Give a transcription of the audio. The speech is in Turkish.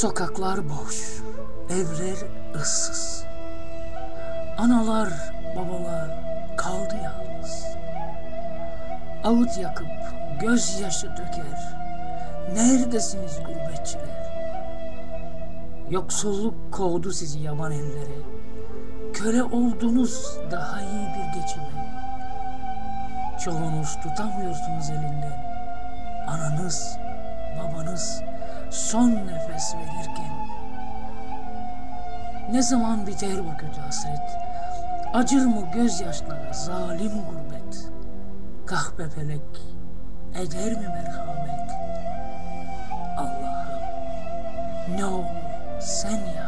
Sokaklar boş, evler ıssız. Analar, babalar kaldı yalnız. Ağıt yakıp gözyaşı döker. Neredesiniz gurbetçiler? Yoksulluk kovdu sizi yaban ellere. Köle oldunuz daha iyi bir geçime. Çoğunuz tutamıyorsunuz elinden. Ananız, babanız son nefes verirken. Ne zaman biter bu kötü hasret? Acır mı gözyaşlara zalim gurbet? Kahpe felek eder mi merhamet? Allah'ım ne olur sen ya.